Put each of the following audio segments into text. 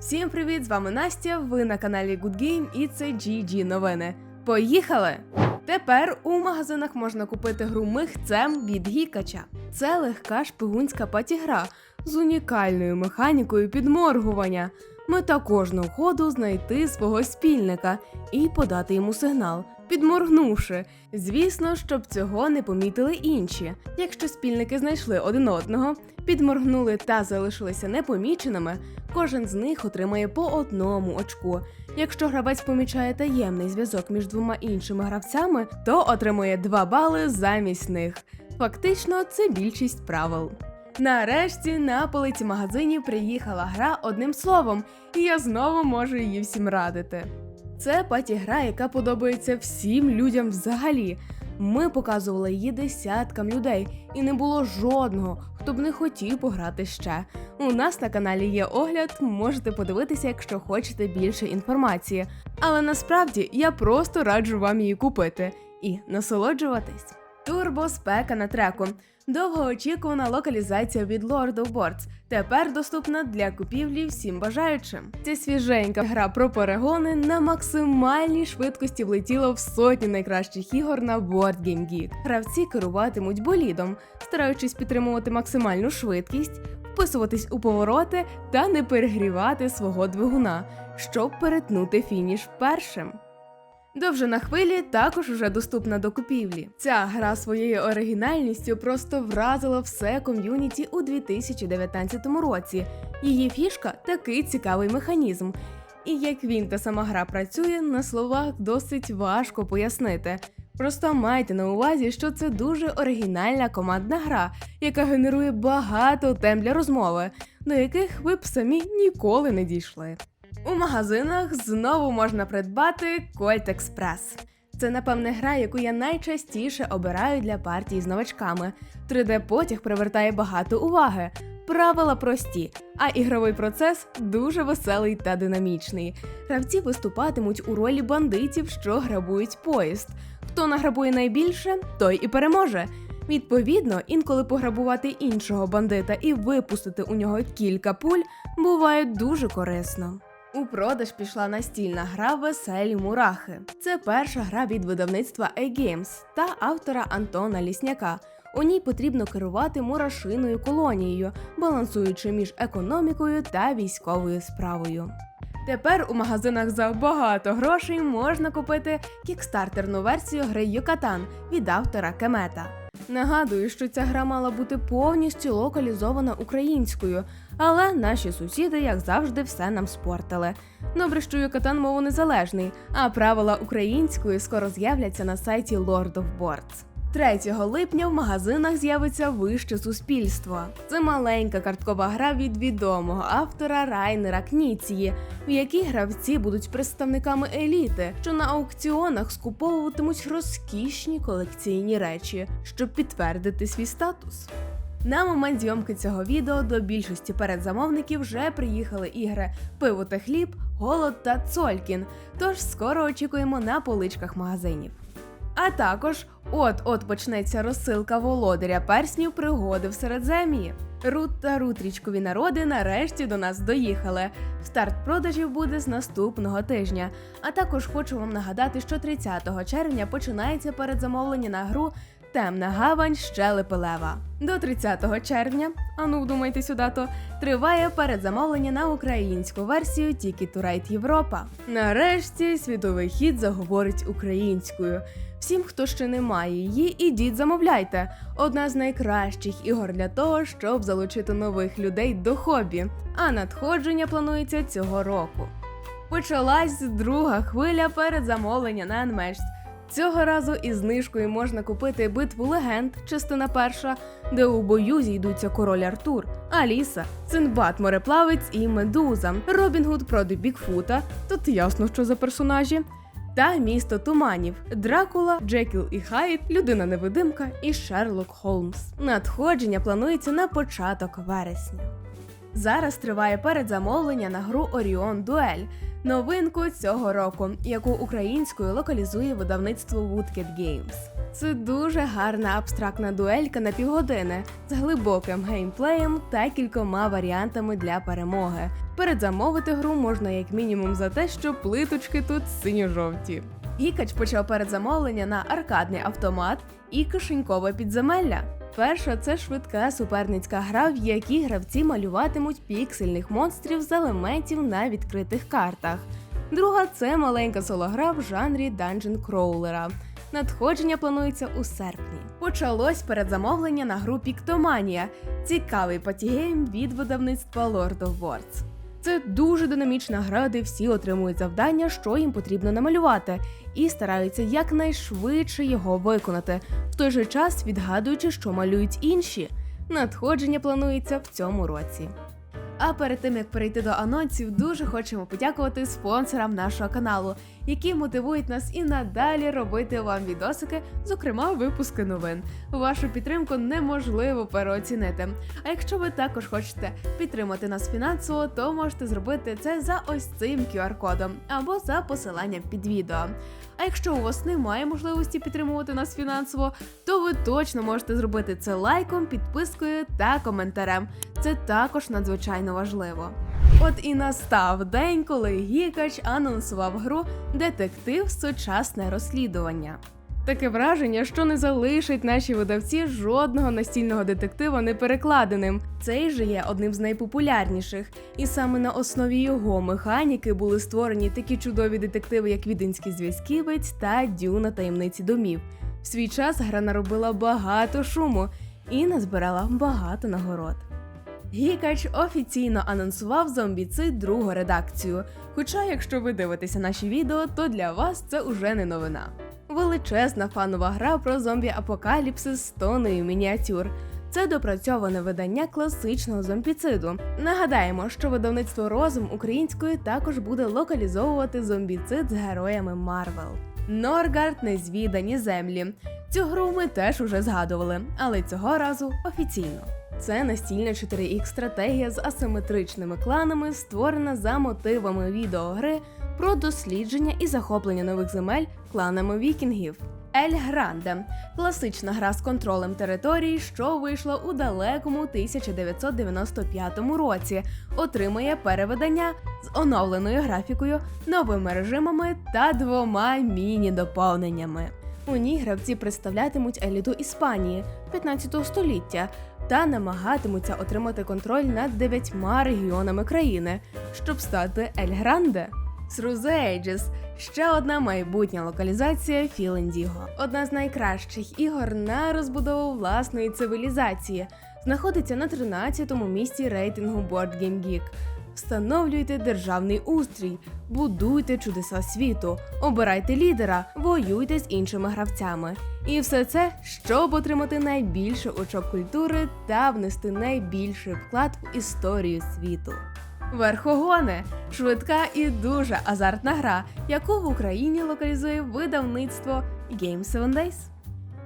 Всім привіт! З вами Настя. Ви на каналі Good Game і це GG новини. Поїхали! Тепер у магазинах можна купити гру михцем від Гікача. Це легка шпигунська патігра з унікальною механікою підморгування. Мета кожного ходу знайти свого спільника і подати йому сигнал, підморгнувши. Звісно, щоб цього не помітили інші. Якщо спільники знайшли один одного, підморгнули та залишилися непоміченими, кожен з них отримає по одному очку. Якщо гравець помічає таємний зв'язок між двома іншими гравцями, то отримує 2 бали замість них. Фактично, це більшість правил. Нарешті на полиці магазинів приїхала гра одним словом, і я знову можу її всім радити. Це паті-гра, яка подобається всім людям взагалі. Ми показували її десяткам людей, і не було жодного, хто б не хотів пограти ще. У нас на каналі є огляд, можете подивитися, якщо хочете більше інформації. Але насправді я просто раджу вам її купити і насолоджуватись. Турбоспека на треку. Довгоочікувана локалізація від Lord of Boards тепер доступна для купівлі всім бажаючим. Ця свіженька гра про перегони на максимальній швидкості влетіла в сотні найкращих ігор на Board Game Geek. Гравці керуватимуть болідом, стараючись підтримувати максимальну швидкість, вписуватись у повороти та не перегрівати свого двигуна, щоб перетнути фініш першим. Довжина хвилі також уже доступна до купівлі. Ця гра своєю оригінальністю просто вразила все ком'юніті у 2019 році. Її фішка такий цікавий механізм. І як він та сама гра працює, на словах досить важко пояснити. Просто майте на увазі, що це дуже оригінальна командна гра, яка генерує багато тем для розмови, до яких ви б самі ніколи не дійшли. У магазинах знову можна придбати Colt Express. Це, напевне, гра, яку я найчастіше обираю для партій з новачками. 3D-потяг привертає багато уваги. Правила прості, а ігровий процес дуже веселий та динамічний. Гравці виступатимуть у ролі бандитів, що грабують поїзд. Хто награбує найбільше, той і переможе. Відповідно, інколи пограбувати іншого бандита і випустити у нього кілька пуль буває дуже корисно. У продаж пішла настільна гра Веселі Мурахи. Це перша гра від видавництва A-Games та автора Антона Лісняка. У ній потрібно керувати мурашиною колонією, балансуючи між економікою та військовою справою. Тепер у магазинах за багато грошей можна купити кікстартерну версію гри Юкатан від автора Кемета. Нагадую, що ця гра мала бути повністю локалізована українською, але наші сусіди, як завжди, все нам спортили. Добре, що Юкатан мову незалежний, а правила української скоро з'являться на сайті Lord of Boards. 3 липня в магазинах з'явиться вище суспільство. Це маленька карткова гра від відомого автора Райнера Кніції, в якій гравці будуть представниками еліти, що на аукціонах скуповуватимуть розкішні колекційні речі, щоб підтвердити свій статус. На момент зйомки цього відео до більшості передзамовників вже приїхали ігри Пиво та хліб, Голод та Цолькін. Тож скоро очікуємо на поличках магазинів. А також от-от почнеться розсилка володаря перснів пригоди в Середзем'ї. Рут та рутрічкові народи нарешті до нас доїхали. Старт продажів буде з наступного тижня. А також хочу вам нагадати, що 30 червня починається передзамовлення на гру Темна гавань щелепи лева. До 30 червня, а ну вдумайте сюди, то триває передзамовлення на українську версію Ticket to Ride Європа. Нарешті світовий хід заговорить українською. Всім, хто ще не має її, ідіть замовляйте. Одна з найкращих ігор для того, щоб залучити нових людей до хобі. А надходження планується цього року. Почалась друга хвиля передзамовлення на Unmatched. Цього разу із знижкою можна купити битву легенд, частина перша, де у бою зійдуться король Артур, Аліса, Синбад мореплавець і Медуза, Робін Гуд проти Бікфута. Тут ясно, що за персонажі. Та місто туманів, Дракула, Джекіл і Хайд, людина невидимка і Шерлок Холмс. Надходження планується на початок вересня. Зараз триває передзамовлення на гру Оріон Дуель, новинку цього року, яку українською локалізує видавництво Woodcat Games. Це дуже гарна абстрактна дуелька на півгодини з глибоким геймплеєм та кількома варіантами для перемоги. Передзамовити гру можна як мінімум за те, що плиточки тут синьо-жовті. Гікач почав передзамовлення на аркадний автомат і кишенькове підземелля. Перша це швидка суперницька гра, в якій гравці малюватимуть піксельних монстрів з елементів на відкритих картах. Друга це маленька сологра в жанрі Dungeon Crawler. Надходження планується у серпні. Почалось передзамовлення на гру Піктоманія, цікавий патігейм від видавництва Lord of Words. Це дуже динамічна гра, де всі отримують завдання, що їм потрібно намалювати, і стараються якнайшвидше його виконати, в той же час відгадуючи, що малюють інші. Надходження планується в цьому році. А перед тим як перейти до анонсів, дуже хочемо подякувати спонсорам нашого каналу, які мотивують нас і надалі робити вам відосики, зокрема випуски новин. Вашу підтримку неможливо переоцінити. А якщо ви також хочете підтримати нас фінансово, то можете зробити це за ось цим QR-кодом або за посиланням під відео. А якщо у вас немає можливості підтримувати нас фінансово, то ви точно можете зробити це лайком, підпискою та коментарем. Це також надзвичайно важливо. От і настав день, коли Гікач анонсував гру Детектив Сучасне розслідування. Таке враження, що не залишить наші видавці жодного настільного детектива неперекладеним. Цей же є одним з найпопулярніших, і саме на основі його механіки були створені такі чудові детективи, як Віденський зв'язківець та Дюна таємниці домів. В свій час гра наробила багато шуму і назбирала багато нагород. Гікач офіційно анонсував зомбіцид другу редакцію. Хоча, якщо ви дивитеся наші відео, то для вас це уже не новина. Величезна фанова гра про зомбі-апокаліпсис з тонею мініатюр. Це допрацьоване видання класичного зомбіциду. Нагадаємо, що видавництво розум українською також буде локалізовувати зомбіцид з героями Марвел. Норгард незвідані землі. Цю гру ми теж уже згадували, але цього разу офіційно. Це настільна 4X стратегія з асиметричними кланами, створена за мотивами відеогри про дослідження і захоплення нових земель кланами вікінгів. Ель Гранде класична гра з контролем території, що вийшла у далекому 1995 році, отримує переведення з оновленою графікою, новими режимами та двома міні-доповненнями. У ній гравці представлятимуть еліту Іспанії 15 століття та намагатимуться отримати контроль над дев'ятьма регіонами країни, щоб стати Ель Гранде. Срузейджес – ще одна майбутня локалізація Філендіго. Одна з найкращих ігор на розбудову власної цивілізації. Знаходиться на 13-му місці рейтингу Board Game Geek. Встановлюйте державний устрій, будуйте чудеса світу, обирайте лідера, воюйте з іншими гравцями. І все це, щоб отримати найбільше очок культури та внести найбільший вклад в історію світу. Верхогони швидка і дуже азартна гра, яку в Україні локалізує видавництво Game 7 Days.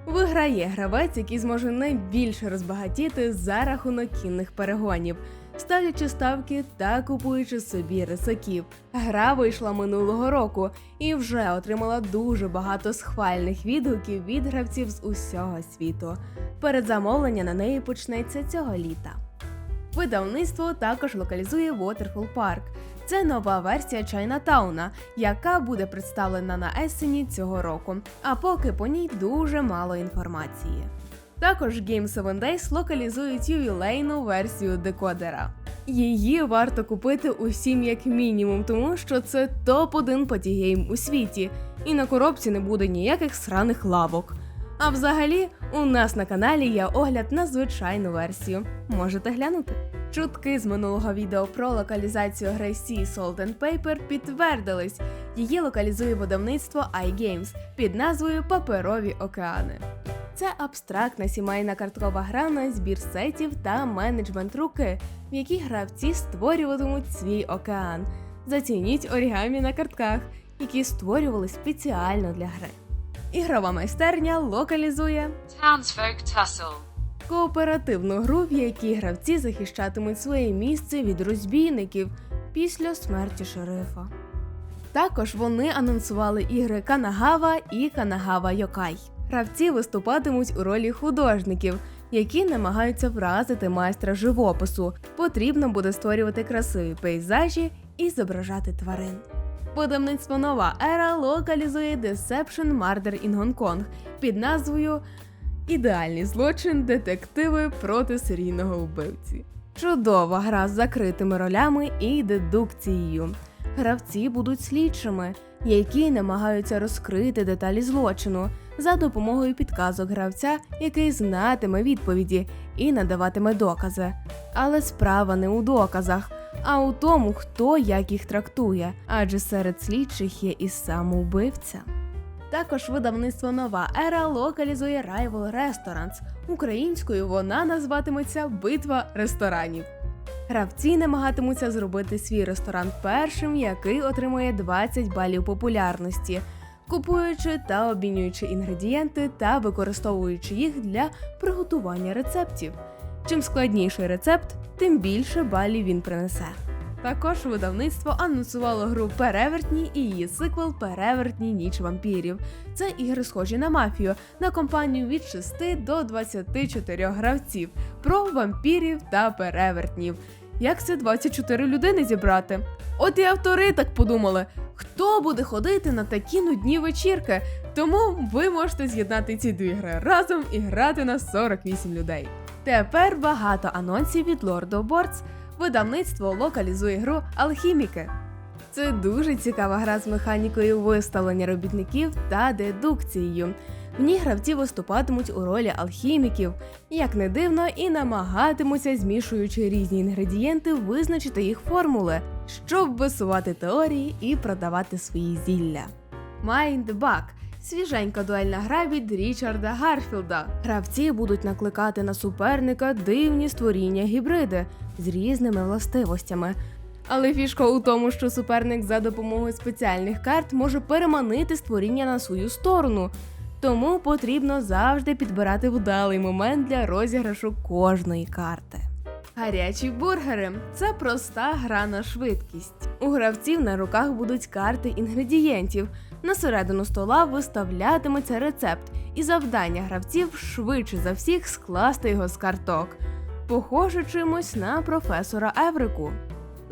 Виграє гравець, який зможе найбільше розбагатіти за рахунок кінних перегонів, ставлячи ставки та купуючи собі рисаків. Гра вийшла минулого року і вже отримала дуже багато схвальних відгуків від гравців з усього світу. Передзамовлення на неї почнеться цього літа. Видавництво також локалізує Waterfall Park. Це нова версія Чайнатауна, яка буде представлена на Ессені цього року. А поки по ній дуже мало інформації. Також Game 7 Days локалізують ювілейну версію декодера. Її варто купити усім як мінімум, тому що це топ-1 патігейм у світі, і на коробці не буде ніяких сраних лавок. А взагалі, у нас на каналі є огляд на звичайну версію. Можете глянути. Чутки з минулого відео про локалізацію гри Sea Salt and Paper підтвердились. Її локалізує видавництво iGames під назвою Паперові океани. Це абстрактна сімейна карткова гра на збір сетів та менеджмент руки, в якій гравці створюватимуть свій океан. Зацініть орігамі на картках, які створювали спеціально для гри. Ігрова майстерня локалізує Townsfolk Tussle. кооперативну гру, в якій гравці захищатимуть своє місце від розбійників після смерті шерифа. Також вони анонсували ігри Канагава і Канагава Йокай. Гравці виступатимуть у ролі художників, які намагаються вразити майстра живопису. Потрібно буде створювати красиві пейзажі і зображати тварин. Видавництво нова ера локалізує Deception Murder in Hong Kong під назвою Ідеальний злочин детективи проти серійного вбивці. Чудова гра з закритими ролями і дедукцією. Гравці будуть слідчими, які намагаються розкрити деталі злочину за допомогою підказок гравця, який знатиме відповіді і надаватиме докази. Але справа не у доказах, а у тому, хто як їх трактує, адже серед слідчих є і самоубивця. Також видавництво Нова Ера локалізує Rival Restaurants. Українською вона назватиметься Битва ресторанів. Гравці намагатимуться зробити свій ресторан першим, який отримує 20 балів популярності, купуючи та обмінюючи інгредієнти та використовуючи їх для приготування рецептів. Чим складніший рецепт, тим більше балів він принесе. Також видавництво анонсувало гру Перевертні і її сиквел Перевертні ніч вампірів. Це ігри схожі на мафію на компанію від 6 до 24 гравців про вампірів та перевертнів. Як це 24 людини зібрати? От і автори так подумали, хто буде ходити на такі нудні вечірки. Тому ви можете з'єднати ці дві гри разом і грати на 48 людей. Тепер багато анонсів від Lord of Boards. Видавництво локалізує гру Алхіміки. Це дуже цікава гра з механікою виставлення робітників та дедукцією. В ній гравці виступатимуть у ролі алхіміків, як не дивно, і намагатимуться, змішуючи різні інгредієнти, визначити їх формули, щоб висувати теорії і продавати свої зілля. Mindbug – свіженька дуельна гра від Річарда Гарфілда. Гравці будуть накликати на суперника дивні створіння гібриди з різними властивостями. Але фішка у тому, що суперник за допомогою спеціальних карт може переманити створіння на свою сторону. Тому потрібно завжди підбирати вдалий момент для розіграшу кожної карти. Гарячі бургери це проста гра на швидкість. У гравців на руках будуть карти інгредієнтів. На середину стола виставлятиметься рецепт, і завдання гравців швидше за всіх скласти його з карток. Похоже чимось на професора Еврику.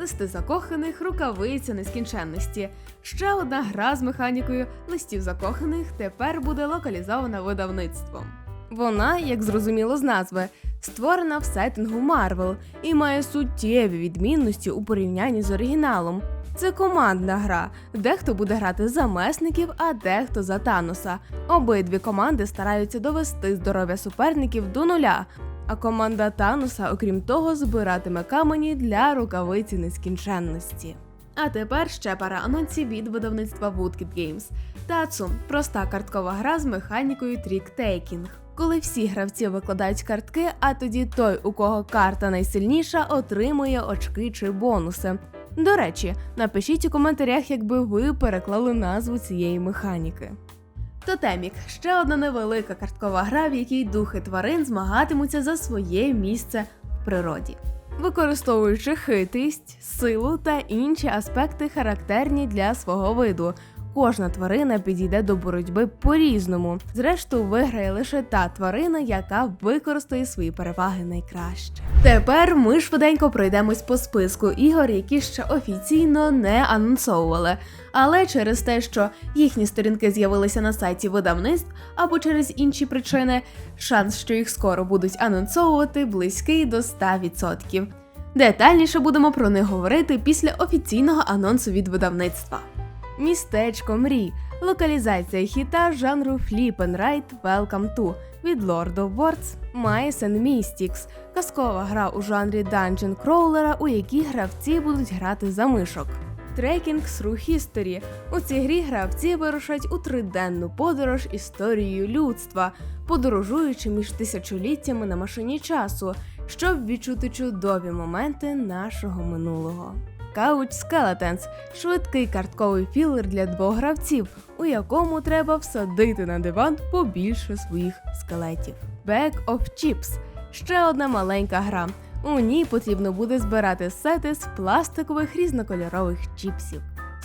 Листи закоханих, рукавиця нескінченності. Ще одна гра з механікою листів закоханих тепер буде локалізована видавництвом. Вона, як зрозуміло з назви, створена в сеттингу Марвел і має суттєві відмінності у порівнянні з оригіналом. Це командна гра. Дехто буде грати за месників, а дехто за Таноса. Обидві команди стараються довести здоров'я суперників до нуля. А команда Тануса, окрім того, збиратиме камені для рукавиці нескінченності. А тепер ще пара анонсів від видавництва Woodkid Games. Тацу проста карткова гра з механікою трік-тейкінг. Коли всі гравці викладають картки, а тоді той, у кого карта найсильніша, отримує очки чи бонуси. До речі, напишіть у коментарях, якби ви переклали назву цієї механіки. Тотемік ще одна невелика карткова гра, в якій духи тварин змагатимуться за своє місце в природі, використовуючи хитрість, силу та інші аспекти, характерні для свого виду. Кожна тварина підійде до боротьби по-різному. Зрештою, виграє лише та тварина, яка використає свої переваги найкраще. Тепер ми швиденько пройдемось по списку ігор, які ще офіційно не анонсовували. Але через те, що їхні сторінки з'явилися на сайті видавництв або через інші причини, шанс, що їх скоро будуть анонсовувати, близький до 100%. Детальніше будемо про них говорити після офіційного анонсу від видавництва. Містечко мрій. Локалізація хіта жанру Flip and Ride Welcome to від Lord of Words. Mice and Mystics – казкова гра у жанрі Dungeon Crawler, у якій гравці будуть грати за мишок. Tracking Through History. У цій грі гравці вирушать у триденну подорож історією людства, подорожуючи між тисячоліттями на машині часу, щоб відчути чудові моменти нашого минулого. Couch Skeletons – швидкий картковий філер для двох гравців, у якому треба всадити на диван побільше своїх скелетів. Bag of Chips Ще одна маленька гра. У ній потрібно буде збирати сети з пластикових різнокольорових чіпсів.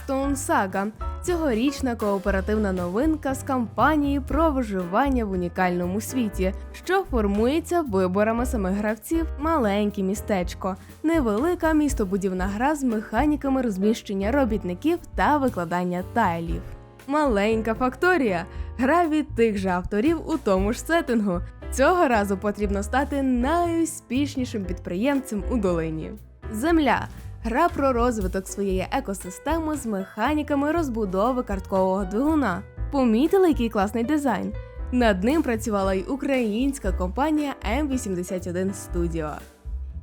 Stone Saga – цьогорічна кооперативна новинка з кампанії про виживання в унікальному світі, що формується виборами самих гравців. Маленьке містечко, невелика містобудівна гра з механіками розміщення робітників та викладання тайлів. Маленька факторія гра від тих же авторів у тому ж сеттингу. Цього разу потрібно стати найуспішнішим підприємцем у долині. Земля гра про розвиток своєї екосистеми з механіками розбудови карткового двигуна. Помітили, який класний дизайн? Над ним працювала й українська компанія M81 Studio.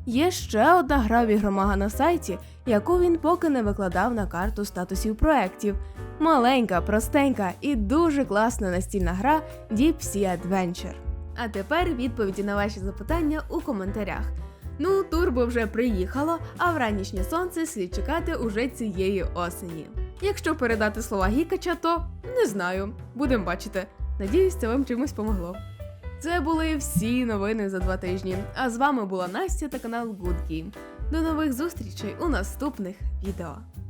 Є ще одна гра в ігромага на сайті, яку він поки не викладав на карту статусів проєктів. Маленька, простенька і дуже класна настільна гра Deep Sea Adventure. А тепер відповіді на ваші запитання у коментарях. Ну, турбо вже приїхало, а вранішнє сонце слід чекати уже цієї осені. Якщо передати слова Гікача, то не знаю, будемо бачити. Надіюсь, це вам чимось помогло. Це були всі новини за два тижні. А з вами була Настя та канал Good Game. До нових зустрічей у наступних відео.